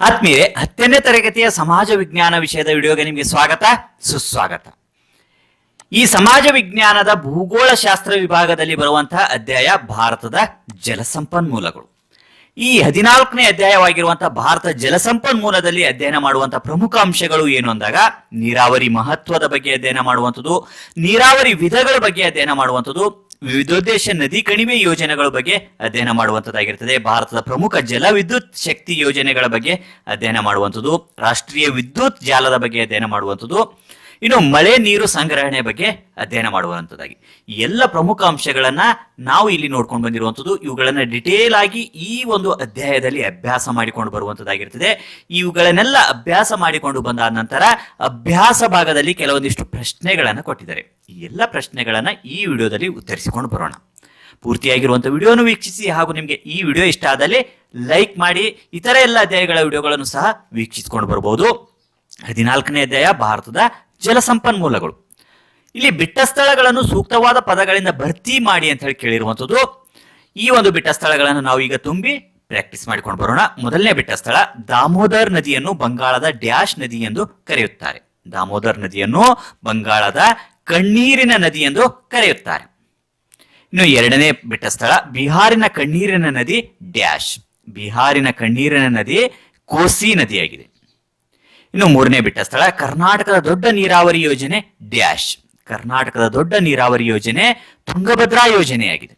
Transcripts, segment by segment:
ಆತ್ಮೀಯರೇ, ಹತ್ತನೇ ತರಗತಿಯ ಸಮಾಜ ವಿಜ್ಞಾನ ವಿಷಯದ ವಿಡಿಯೋಗೆ ನಿಮಗೆ ಸ್ವಾಗತ, ಸುಸ್ವಾಗತ. ಈ ಸಮಾಜ ವಿಜ್ಞಾನದ ಭೂಗೋಳ ಶಾಸ್ತ್ರ ವಿಭಾಗದಲ್ಲಿ ಬರುವಂತಹ ಅಧ್ಯಾಯ ಭಾರತದ ಜಲಸಂಪನ್ಮೂಲಗಳು. ಈ ಹದಿನಾಲ್ಕನೇ ಅಧ್ಯಾಯವಾಗಿರುವಂತಹ ಭಾರತ ಜಲಸಂಪನ್ಮೂಲದಲ್ಲಿ ಅಧ್ಯಯನ ಮಾಡುವಂತಹ ಪ್ರಮುಖ ಅಂಶಗಳು ಏನು ಅಂದಾಗ, ನೀರಾವರಿ ಮಹತ್ವದ ಬಗ್ಗೆ ಅಧ್ಯಯನ ಮಾಡುವಂಥದ್ದು, ನೀರಾವರಿ ವಿಧಗಳ ಬಗ್ಗೆ ಅಧ್ಯಯನ ಮಾಡುವಂಥದ್ದು ವಿವಿಧೋದ್ದೇಶ ನದಿ ಕಣಿವೆ ಯೋಜನೆಗಳ ಬಗ್ಗೆ ಅಧ್ಯಯನ ಮಾಡುವಂತದ್ದಾಗಿರ್ತದೆ ಭಾರತದ ಪ್ರಮುಖ ಜಲ ವಿದ್ಯುತ್ ಶಕ್ತಿ ಯೋಜನೆಗಳ ಬಗ್ಗೆ ಅಧ್ಯಯನ ಮಾಡುವಂಥದ್ದು. ರಾಷ್ಟ್ರೀಯ ವಿದ್ಯುತ್ ಜಾಲದ ಬಗ್ಗೆ ಅಧ್ಯಯನ ಮಾಡುವಂಥದ್ದು. ಇನ್ನು ಮಳೆ ನೀರು ಸಂಗ್ರಹಣೆ ಬಗ್ಗೆ ಅಧ್ಯಯನ ಮಾಡುವಂಥದ್ದಾಗಿ ಎಲ್ಲ ಪ್ರಮುಖ ಅಂಶಗಳನ್ನ ನಾವು ಇಲ್ಲಿ ನೋಡ್ಕೊಂಡು ಬಂದಿರುವಂಥದ್ದು ಇವುಗಳನ್ನ ಡಿಟೇಲ್ ಆಗಿ ಈ ಒಂದು ಅಧ್ಯಾಯದಲ್ಲಿ ಅಭ್ಯಾಸ ಮಾಡಿಕೊಂಡು ಬರುವಂಥದ್ದಾಗಿರ್ತದೆ ಇವುಗಳನ್ನೆಲ್ಲ ಅಭ್ಯಾಸ ಮಾಡಿಕೊಂಡು ಬಂದಾದ ನಂತರ ಅಭ್ಯಾಸ ಭಾಗದಲ್ಲಿ ಕೆಲವೊಂದಿಷ್ಟು ಪ್ರಶ್ನೆಗಳನ್ನು ಕೊಟ್ಟಿದ್ದಾರೆ. ಈ ಎಲ್ಲ ಪ್ರಶ್ನೆಗಳನ್ನ ಈ ವಿಡಿಯೋದಲ್ಲಿ ಉತ್ತರಿಸಿಕೊಂಡು ಬರೋಣ. ಪೂರ್ತಿಯಾಗಿರುವಂಥ ವಿಡಿಯೋನು ವೀಕ್ಷಿಸಿ ಹಾಗೂ ನಿಮಗೆ ಈ ವಿಡಿಯೋ ಇಷ್ಟ ಆದಲ್ಲಿ ಲೈಕ್ ಮಾಡಿ, ಇತರ ಎಲ್ಲ ಅಧ್ಯಾಯಗಳ ವಿಡಿಯೋಗಳನ್ನು ಸಹ ವೀಕ್ಷಿಸಿಕೊಂಡು ಬರಬಹುದು ಹದಿನಾಲ್ಕನೇ ಅಧ್ಯಾಯ, ಭಾರತದ ಜಲಸಂಪನ್ಮೂಲಗಳು. ಇಲ್ಲಿ ಬಿಟ್ಟ ಸ್ಥಳಗಳನ್ನು ಸೂಕ್ತವಾದ ಪದಗಳಿಂದ ಭರ್ತಿ ಮಾಡಿ ಅಂತ ಹೇಳಿ ಕೇಳಿರುವಂಥದ್ದು. ಈ ಒಂದು ಬಿಟ್ಟ ಸ್ಥಳಗಳನ್ನು ನಾವು ಈಗ ತುಂಬಿ ಪ್ರಾಕ್ಟೀಸ್ ಮಾಡಿಕೊಂಡು ಬರೋಣ. ಮೊದಲನೇ ಬಿಟ್ಟ ಸ್ಥಳ ದಾಮೋದರ್ ನದಿಯನ್ನು ಬಂಗಾಳದ ಡ್ಯಾಶ್ ನದಿ ಎಂದು ಕರೆಯುತ್ತಾರೆ. ದಾಮೋದರ್ ನದಿಯನ್ನು ಬಂಗಾಳದ ಕಣ್ಣೀರಿನ ನದಿ ಎಂದು ಕರೆಯುತ್ತಾರೆ. ಇನ್ನು ಎರಡನೇ ಬಿಟ್ಟ ಸ್ಥಳ ಬಿಹಾರಿನ ಕಣ್ಣೀರಿನ ನದಿ ಡ್ಯಾಶ್. ಬಿಹಾರಿನ ಕಣ್ಣೀರಿನ ನದಿ ಕೋಸಿ ನದಿಯಾಗಿದೆ. ಇನ್ನು ಮೂರನೇ ಬಿಟ್ಟ ಸ್ಥಳ, ಕರ್ನಾಟಕದ ದೊಡ್ಡ ನೀರಾವರಿ ಯೋಜನೆ ಡ್ಯಾಶ್. ಕರ್ನಾಟಕದ ದೊಡ್ಡ ನೀರಾವರಿ ಯೋಜನೆ ತುಂಗಭದ್ರಾ ಯೋಜನೆಯಾಗಿದೆ.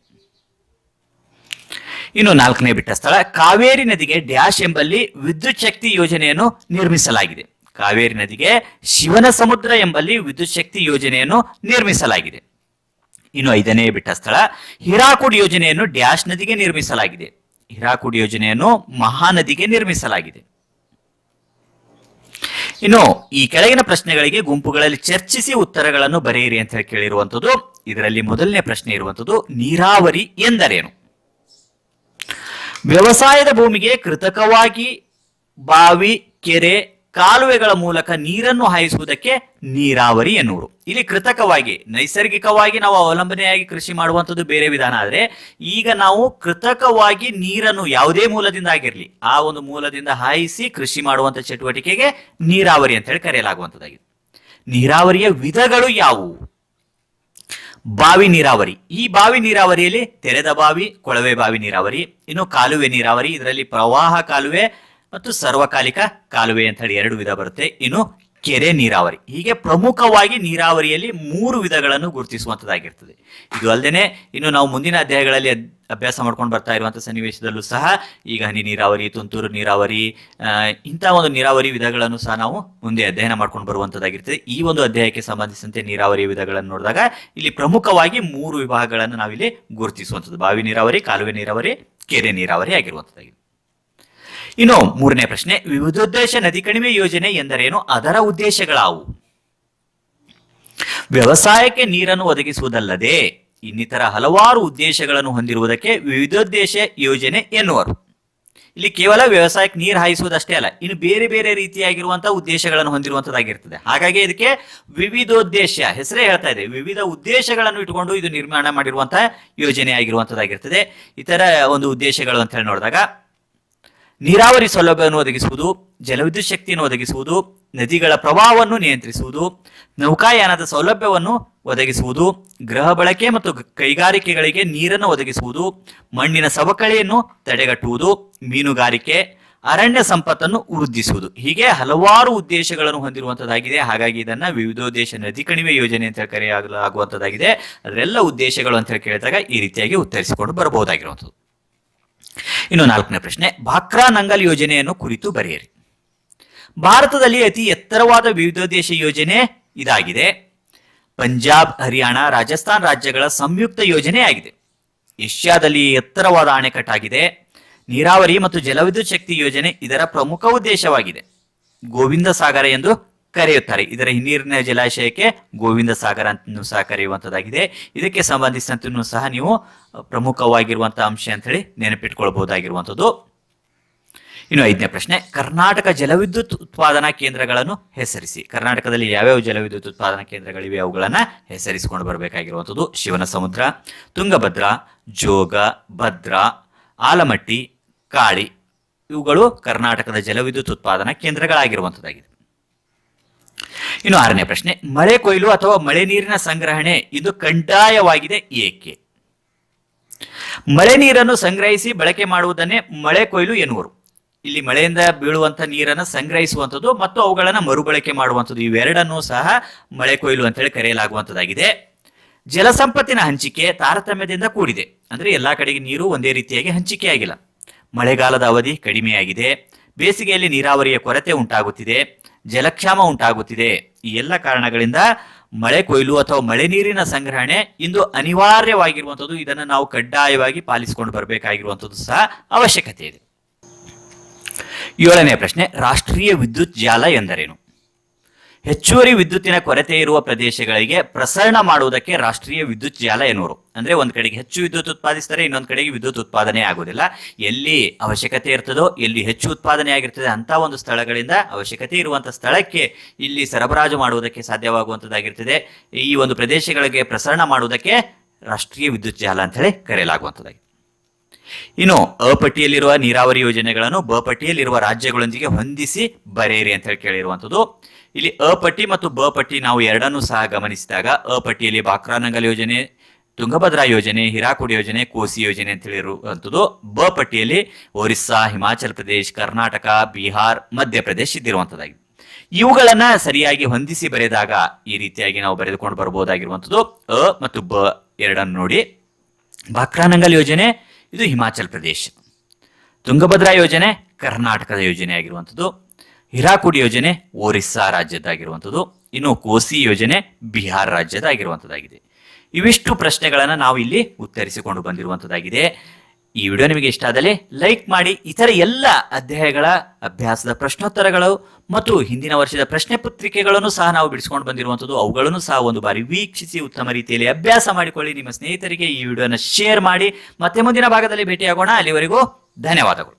ಇನ್ನು ನಾಲ್ಕನೇ ಬಿಟ್ಟ ಸ್ಥಳ, ಕಾವೇರಿ ನದಿಗೆ ಡ್ಯಾಶ್ ಎಂಬಲ್ಲಿ ವಿದ್ಯುತ್ ಶಕ್ತಿ ಯೋಜನೆಯನ್ನು ನಿರ್ಮಿಸಲಾಗಿದೆ. ಕಾವೇರಿ ನದಿಗೆ ಶಿವನ ಸಮುದ್ರ ಎಂಬಲ್ಲಿ ವಿದ್ಯುತ್ ಶಕ್ತಿ ಯೋಜನೆಯನ್ನು ನಿರ್ಮಿಸಲಾಗಿದೆ. ಇನ್ನು ಐದನೇ ಬಿಟ್ಟ ಸ್ಥಳ, ಹಿರಾಕುಡ್ ಯೋಜನೆಯನ್ನು ಡ್ಯಾಶ್ ನದಿಗೆ ನಿರ್ಮಿಸಲಾಗಿದೆ. ಹಿರಾಕುಡ್ ಯೋಜನೆಯನ್ನು ಮಹಾನದಿಗೆ ನಿರ್ಮಿಸಲಾಗಿದೆ. ಇನ್ನು ಈ ಕೆಳಗಿನ ಪ್ರಶ್ನೆಗಳಿಗೆ ಗುಂಪುಗಳಲ್ಲಿ ಚರ್ಚಿಸಿ ಉತ್ತರಗಳನ್ನು ಬರೆಯಿರಿ ಅಂತ ಹೇಳಿ ಕೇಳಿರುವಂತದ್ದು ಇದರಲ್ಲಿ ಮೊದಲನೇ ಪ್ರಶ್ನೆ ಇರುವಂತದ್ದು ನೀರಾವರಿ ಎಂದರೇನು? ವ್ಯವಸಾಯದ ಭೂಮಿಗೆ ಕೃತಕವಾಗಿ ಬಾವಿ, ಕೆರೆ ಕಾಲುವೆಗಳ ಮೂಲಕ ನೀರನ್ನು ಹಾಯಿಸುವುದಕ್ಕೆ ನೀರಾವರಿ ಎನ್ನುವರು ಇಲ್ಲಿ ಕೃತಕವಾಗಿ, ನೈಸರ್ಗಿಕವಾಗಿ ನಾವು ಅವಲಂಬನೆಯಾಗಿ ಕೃಷಿ ಮಾಡುವಂಥದ್ದು ಬೇರೆ ವಿಧಾನ, ಆದರೆ ಈಗ ನಾವು ಕೃತಕವಾಗಿ ನೀರನ್ನು ಯಾವುದೇ ಮೂಲದಿಂದ ಆಗಿರಲಿ, ಆ ಒಂದು ಮೂಲದಿಂದ ಹಾಯಿಸಿ ಕೃಷಿ ಮಾಡುವಂಥ ಚಟುವಟಿಕೆಗೆ ನೀರಾವರಿ ಅಂತ ಹೇಳಿ ಕರೆಯಲಾಗುವಂಥದ್ದಾಗಿದೆ. ನೀರಾವರಿಯ ವಿಧಗಳು ಯಾವುವು? ಬಾವಿ ನೀರಾವರಿ. ಈ ಬಾವಿ ನೀರಾವರಿಯಲ್ಲಿ ತೆರೆದ ಬಾವಿ, ಕೊಳವೆ ಬಾವಿ ನೀರಾವರಿ, ಇನ್ನು ಕಾಲುವೆ ನೀರಾವರಿ, ಇದರಲ್ಲಿ ಪ್ರವಾಹ ಕಾಲುವೆ ಮತ್ತು ಸರ್ವಕಾಲಿಕ ಕಾಲುವೆ ಅಂತ ಹೇಳಿ ಎರಡು ವಿಧ ಬರುತ್ತೆ. ಇನ್ನು ಕೆರೆ ನೀರಾವರಿ. ಹೀಗೆ ಪ್ರಮುಖವಾಗಿ ನೀರಾವರಿಯಲ್ಲಿ ಮೂರು ವಿಧಗಳನ್ನು ಗುರುತಿಸುವಂತದ್ದಾಗಿರ್ತದೆ ಇದು ಅಲ್ಲದೆ ಇನ್ನು ನಾವು ಮುಂದಿನ ಅಧ್ಯಾಯಗಳಲ್ಲಿ ಅಭ್ಯಾಸ ಮಾಡ್ಕೊಂಡು ಬರ್ತಾ ಇರುವಂತಹ ಸನ್ನಿವೇಶದಲ್ಲೂ ಸಹ ಈಗ ಹನಿ ನೀರಾವರಿ, ತುಂತುರು ನೀರಾವರಿ ಇಂಥ ಒಂದು ನೀರಾವರಿ ವಿಧಗಳನ್ನು ಸಹ ನಾವು ಮುಂದೆ ಅಧ್ಯಯನ ಮಾಡ್ಕೊಂಡು ಬರುವಂತದ್ದಾಗಿರ್ತದೆ ಈ ಒಂದು ಅಧ್ಯಾಯಕ್ಕೆ ಸಂಬಂಧಿಸಿದಂತೆ ನೀರಾವರಿ ವಿಧಗಳನ್ನು ನೋಡಿದಾಗ ಇಲ್ಲಿ ಪ್ರಮುಖವಾಗಿ ಮೂರು ವಿಭಾಗಗಳನ್ನು ನಾವಿಲ್ಲಿ ಗುರುತಿಸುವಂಥದ್ದು. ಬಾವಿ ನೀರಾವರಿ, ಕಾಲುವೆ ನೀರಾವರಿ, ಕೆರೆ ನೀರಾವರಿ ಆಗಿರುವಂತದ್ದಾಗಿದೆ ಇನ್ನು ಮೂರನೇ ಪ್ರಶ್ನೆ, ವಿವಿಧೋದ್ದೇಶ ನದಿ ಕಣಿವೆ ಯೋಜನೆ ಎಂದರೇನು? ಅದರ ಉದ್ದೇಶಗಳಾವು? ವ್ಯವಸಾಯಕ್ಕೆ ನೀರನ್ನು ಒದಗಿಸುವುದಲ್ಲದೆ ಇನ್ನಿತರ ಹಲವಾರು ಉದ್ದೇಶಗಳನ್ನು ಹೊಂದಿರುವುದಕ್ಕೆ ವಿವಿಧೋದ್ದೇಶ ಯೋಜನೆ ಎನ್ನುವರು. ಇಲ್ಲಿ ಕೇವಲ ವ್ಯವಸಾಯಕ್ಕೆ ನೀರು ಹಾಯಿಸುವುದಷ್ಟೇ ಅಲ್ಲ, ಇನ್ನು ಬೇರೆ ಬೇರೆ ರೀತಿಯಾಗಿರುವಂತಹ ಉದ್ದೇಶಗಳನ್ನು ಹೊಂದಿರುವಂತದ್ದಾಗಿರ್ತದೆ. ಹಾಗಾಗಿ ಇದಕ್ಕೆ ವಿವಿಧೋದ್ದೇಶ, ಹೆಸರೇ ಹೇಳ್ತಾ ಇದೆ. ವಿವಿಧ ಉದ್ದೇಶಗಳನ್ನು ಇಟ್ಕೊಂಡು ಇದು ನಿರ್ಮಾಣ ಮಾಡಿರುವಂತಹ ಯೋಜನೆ ಆಗಿರುವಂತದ್ದಾಗಿರ್ತದೆ ಇತರ ಒಂದು ಉದ್ದೇಶಗಳು ಅಂತ ಹೇಳಿ ನೋಡಿದಾಗ ನೀರಾವರಿ ಸೌಲಭ್ಯವನ್ನು ಒದಗಿಸುವುದು, ಜಲವಿದ್ಯುತ್ ಶಕ್ತಿಯನ್ನು ಒದಗಿಸುವುದು, ನದಿಗಳ ಪ್ರವಾಹವನ್ನು ನಿಯಂತ್ರಿಸುವುದು, ನೌಕಾಯಾನದ ಸೌಲಭ್ಯವನ್ನು ಒದಗಿಸುವುದು, ಗೃಹ ಬಳಕೆ ಮತ್ತು ಕೈಗಾರಿಕೆಗಳಿಗೆ ನೀರನ್ನು ಒದಗಿಸುವುದು, ಮಣ್ಣಿನ ಸವಕಳಿಯನ್ನು ತಡೆಗಟ್ಟುವುದು, ಮೀನುಗಾರಿಕೆ, ಅರಣ್ಯ ಸಂಪತ್ತನ್ನು ವೃದ್ಧಿಸುವುದು. ಹೀಗೆ ಹಲವಾರು ಉದ್ದೇಶಗಳನ್ನು ಹೊಂದಿರುವಂತದ್ದಾಗಿದೆ. ಹಾಗಾಗಿ ಇದನ್ನ ವಿವಿಧೋದ್ದೇಶ ನದಿ ಕಣಿವೆ ಯೋಜನೆ ಅಂತ ಕರೆಯಲಾಗುವಂತದ್ದಾಗಿದೆ. ಅದರೆಲ್ಲ ಉದ್ದೇಶಗಳು ಅಂತ ಕೇಳಿದಾಗ ಈ ರೀತಿಯಾಗಿ ಉತ್ತರಿಸಿಕೊಂಡು ಬರಬಹುದಾಗಿರುವಂಥದ್ದು ಇನ್ನು ನಾಲ್ಕನೇ ಪ್ರಶ್ನೆ, ಭಾಕ್ರಾ ನಂಗಲ್ ಯೋಜನೆಯನ್ನು ಕುರಿತು ಬರೆಯಿರಿ. ಭಾರತದಲ್ಲಿ ಅತಿ ಎತ್ತರವಾದ ವಿವಿಧ ದೇಶ ಯೋಜನೆ ಇದಾಗಿದೆ. ಪಂಜಾಬ್, ಹರಿಯಾಣ, ರಾಜಸ್ಥಾನ್ ರಾಜ್ಯಗಳ ಸಂಯುಕ್ತ ಯೋಜನೆಯಾಗಿದೆ ಏಷ್ಯಾದಲ್ಲಿ ಎತ್ತರವಾದ ಅಣೆಕಟ್ಟಾಗಿದೆ ನೀರಾವರಿ ಮತ್ತು ಜಲವಿದ್ಯುತ್ ಶಕ್ತಿ ಯೋಜನೆ ಇದರ ಪ್ರಮುಖ ಉದ್ದೇಶವಾಗಿದೆ. ಗೋವಿಂದ ಸಾಗರ ಎಂದು ಕರೆಯುತ್ತಾರೆ. ಇದರ ಹಿನ್ನೀರಿನ ಜಲಾಶಯಕ್ಕೆ ಗೋವಿಂದ ಸಾಗರ ಅಂತಲೂ ಸಹ ಕರೆಯುವಂಥದ್ದಾಗಿದೆ ಇದಕ್ಕೆ ಸಂಬಂಧಿಸಿದಂತೆಯೂ ಸಹ ನೀವು ಪ್ರಮುಖವಾಗಿರುವಂತಹ ಅಂಶ ಅಂತ ಹೇಳಿ ನೆನಪಿಟ್ಕೊಳ್ಬಹುದಾಗಿರುವಂಥದ್ದು. ಇನ್ನು ಐದನೇ ಪ್ರಶ್ನೆ, ಕರ್ನಾಟಕ ಜಲವಿದ್ಯುತ್ ಉತ್ಪಾದನಾ ಕೇಂದ್ರಗಳನ್ನು ಹೆಸರಿಸಿ. ಕರ್ನಾಟಕದಲ್ಲಿ ಯಾವ್ಯಾವ ಜಲವಿದ್ಯುತ್ ಉತ್ಪಾದನಾ ಕೇಂದ್ರಗಳಿವೆ ಅವುಗಳನ್ನು ಹೆಸರಿಸಿಕೊಂಡು ಬರಬೇಕಾಗಿರುವಂಥದ್ದು. ಶಿವನ ಸಮುದ್ರ ತುಂಗಭದ್ರಾ, ಜೋಗ, ಭದ್ರಾ, ಆಲಮಟ್ಟಿ, ಕಾಳಿ, ಇವುಗಳು ಕರ್ನಾಟಕದ ಜಲವಿದ್ಯುತ್ ಉತ್ಪಾದನಾ ಕೇಂದ್ರಗಳಾಗಿರುವಂತದ್ದಾಗಿದೆ ಇನ್ನು ಆರನೇ ಪ್ರಶ್ನೆ, ಮಳೆ ಕೊಯ್ಲು ಅಥವಾ ಮಳೆ ನೀರಿನ ಸಂಗ್ರಹಣೆ ಇದು ಕಡ್ಡಾಯವಾಗಿದೆ ಏಕೆ? ಮಳೆ ನೀರನ್ನು ಸಂಗ್ರಹಿಸಿ ಬಳಕೆ ಮಾಡುವುದನ್ನೇ ಮಳೆ ಕೊಯ್ಲು ಎನ್ನುವರು. ಇಲ್ಲಿ ಮಳೆಯಿಂದ ಬೀಳುವಂತ ನೀರನ್ನು ಸಂಗ್ರಹಿಸುವಂಥದ್ದು ಮತ್ತು ಅವುಗಳನ್ನು ಮರುಬಳಕೆ ಮಾಡುವಂಥದ್ದು, ಇವೆರಡನ್ನೂ ಸಹ ಮಳೆ ಕೊಯ್ಲು ಅಂತೇಳಿ ಕರೆಯಲಾಗುವಂಥದ್ದಾಗಿದೆ. ಜಲಸಂಪತ್ತಿನ ಹಂಚಿಕೆ ತಾರತಮ್ಯದಿಂದ ಕೂಡಿದೆ. ಅಂದ್ರೆ ಎಲ್ಲಾ ಕಡೆಗೆ ನೀರು ಒಂದೇ ರೀತಿಯಾಗಿ ಹಂಚಿಕೆಯಾಗಿಲ್ಲ ಮಳೆಗಾಲದ ಅವಧಿ ಕಡಿಮೆಯಾಗಿದೆ. ಬೇಸಿಗೆಯಲ್ಲಿ ನೀರಾವರಿಯ ಕೊರತೆ ಉಂಟಾಗುತ್ತಿದೆ. ಜಲಕ್ಷಾಮ ಉಂಟಾಗುತ್ತಿದೆ. ಈ ಎಲ್ಲ ಕಾರಣಗಳಿಂದ ಮಳೆ ಕೊಯ್ಲು ಅಥವಾ ಮಳೆ ನೀರಿನ ಸಂಗ್ರಹಣೆ ಇಂದು ಅನಿವಾರ್ಯವಾಗಿರುವಂಥದ್ದು. ಇದನ್ನು ನಾವು ಕಡ್ಡಾಯವಾಗಿ ಪಾಲಿಸಿಕೊಂಡು ಬರಬೇಕಾಗಿರುವಂಥದ್ದು ಸಹ ಅವಶ್ಯಕತೆ ಇದೆ. ಏಳನೇ ಪ್ರಶ್ನೆ, ರಾಷ್ಟ್ರೀಯ ವಿದ್ಯುತ್ ಜಾಲ ಎಂದರೇನು? ಹೆಚ್ಚುವರಿ ವಿದ್ಯುತ್ತಿನ ಕೊರತೆ ಇರುವ ಪ್ರದೇಶಗಳಿಗೆ ಪ್ರಸರಣ ಮಾಡುವುದಕ್ಕೆ ರಾಷ್ಟ್ರೀಯ ವಿದ್ಯುತ್ ಜಾಲ ಎನ್ನುವರು. ಅಂದ್ರೆ ಒಂದ್ ಕಡೆಗೆ ಹೆಚ್ಚು ವಿದ್ಯುತ್ ಉತ್ಪಾದಿಸ್ತಾರೆ, ಇನ್ನೊಂದ್ ಕಡೆಗೆ ವಿದ್ಯುತ್ ಉತ್ಪಾದನೆ ಆಗೋದಿಲ್ಲ ಎಲ್ಲಿ ಅವಶ್ಯಕತೆ ಇರ್ತದೋ, ಎಲ್ಲಿ ಹೆಚ್ಚು ಉತ್ಪಾದನೆ ಆಗಿರ್ತದೆ ಅಂತ ಒಂದು ಸ್ಥಳಗಳಿಂದ ಅವಶ್ಯಕತೆ ಇರುವಂತಹ ಸ್ಥಳಕ್ಕೆ ಇಲ್ಲಿ ಸರಬರಾಜು ಮಾಡುವುದಕ್ಕೆ ಸಾಧ್ಯವಾಗುವಂತದ್ದಾಗಿರ್ತದೆ. ಈ ಒಂದು ಪ್ರದೇಶಗಳಿಗೆ ಪ್ರಸರಣ ಮಾಡುವುದಕ್ಕೆ ರಾಷ್ಟ್ರೀಯ ವಿದ್ಯುತ್ ಜಾಲ ಅಂತ ಹೇಳಿ ಕರೆಯಲಾಗುವಂತದ್ದಾಗಿದೆ. ಇನ್ನು ಅ ಪಟ್ಟಿಯಲ್ಲಿರುವ ನೀರಾವರಿ ಯೋಜನೆಗಳನ್ನು ಬ ಪಟ್ಟಿಯಲ್ಲಿರುವ ರಾಜ್ಯಗಳೊಂದಿಗೆ ಹೊಂದಿಸಿ ಬರೆಯಿರಿ ಅಂತ ಹೇಳಿ ಕೇಳಿರುವಂಥದ್ದು ಇಲ್ಲಿ ಅ ಪಟ್ಟಿ ಮತ್ತು ಬ ಪಟ್ಟಿ ನಾವು ಎರಡನ್ನೂ ಸಹ ಗಮನಿಸಿದಾಗ ಅ ಪಟ್ಟಿಯಲ್ಲಿ ಬಾಕ್ರಾನಂಗಲ್ ಯೋಜನೆ, ತುಂಗಭದ್ರಾ ಯೋಜನೆ, ಹಿರಾಕುಡಿ ಯೋಜನೆ, ಕೋಸಿ ಯೋಜನೆ ಅಂತ ಹೇಳಿರುವಂಥದ್ದು ಬ ಪಟ್ಟಿಯಲ್ಲಿ ಒರಿಸ್ಸಾ, ಹಿಮಾಚಲ ಪ್ರದೇಶ್, ಕರ್ನಾಟಕ, ಬಿಹಾರ್, ಮಧ್ಯಪ್ರದೇಶ ಇದ್ದಿರುವಂಥದ್ದಾಗಿದೆ ಇವುಗಳನ್ನ ಸರಿಯಾಗಿ ಹೊಂದಿಸಿ ಬರೆದಾಗ ಈ ರೀತಿಯಾಗಿ ನಾವು ಬರೆದುಕೊಂಡು ಬರಬಹುದಾಗಿರುವಂಥದ್ದು ಅ ಮತ್ತು ಬ ಎರಡನ್ನು ನೋಡಿ. ಬಾಕ್ರಾನಂಗಲ್ ಯೋಜನೆ, ಇದು ಹಿಮಾಚಲ ಪ್ರದೇಶ್. ತುಂಗಭದ್ರಾ ಯೋಜನೆ ಕರ್ನಾಟಕದ ಯೋಜನೆ ಆಗಿರುವಂಥದ್ದು ಹಿರಾಕುಡ್ ಯೋಜನೆ ಒರಿಸ್ಸಾ ರಾಜ್ಯದ್ದಾಗಿರುವಂಥದ್ದು, ಇನ್ನು ಕೋಸಿ ಯೋಜನೆ ಬಿಹಾರ್ ರಾಜ್ಯದಾಗಿರುವಂಥದ್ದಾಗಿದೆ ಇವಿಷ್ಟು ಪ್ರಶ್ನೆಗಳನ್ನು ನಾವು ಇಲ್ಲಿ ಉತ್ತರಿಸಿಕೊಂಡು ಬಂದಿರುವಂಥದ್ದಾಗಿದೆ. ಈ ವಿಡಿಯೋ ನಿಮಗೆ ಇಷ್ಟ ಆದಲ್ಲಿ ಲೈಕ್ ಮಾಡಿ, ಇತರ ಎಲ್ಲ ಅಧ್ಯಾಯಗಳ ಅಭ್ಯಾಸದ ಪ್ರಶ್ನೋತ್ತರಗಳು ಮತ್ತು ಹಿಂದಿನ ವರ್ಷದ ಪ್ರಶ್ನೆ ಪತ್ರಿಕೆಗಳನ್ನು ಸಹ ನಾವು ಬಿಡಿಸಿಕೊಂಡು ಬಂದಿರುವಂಥದ್ದು, ಅವುಗಳನ್ನು ಸಹ ಒಂದು ಬಾರಿ ವೀಕ್ಷಿಸಿ ಉತ್ತಮ ರೀತಿಯಲ್ಲಿ ಅಭ್ಯಾಸ ಮಾಡಿಕೊಳ್ಳಿ. ನಿಮ್ಮ ಸ್ನೇಹಿತರಿಗೆ ಈ ವಿಡಿಯೋನ ಶೇರ್ ಮಾಡಿ. ಮತ್ತೆ ಮುಂದಿನ ಭಾಗದಲ್ಲಿ ಭೇಟಿಯಾಗೋಣ. ಅಲ್ಲಿವರೆಗೂ ಧನ್ಯವಾದಗಳು.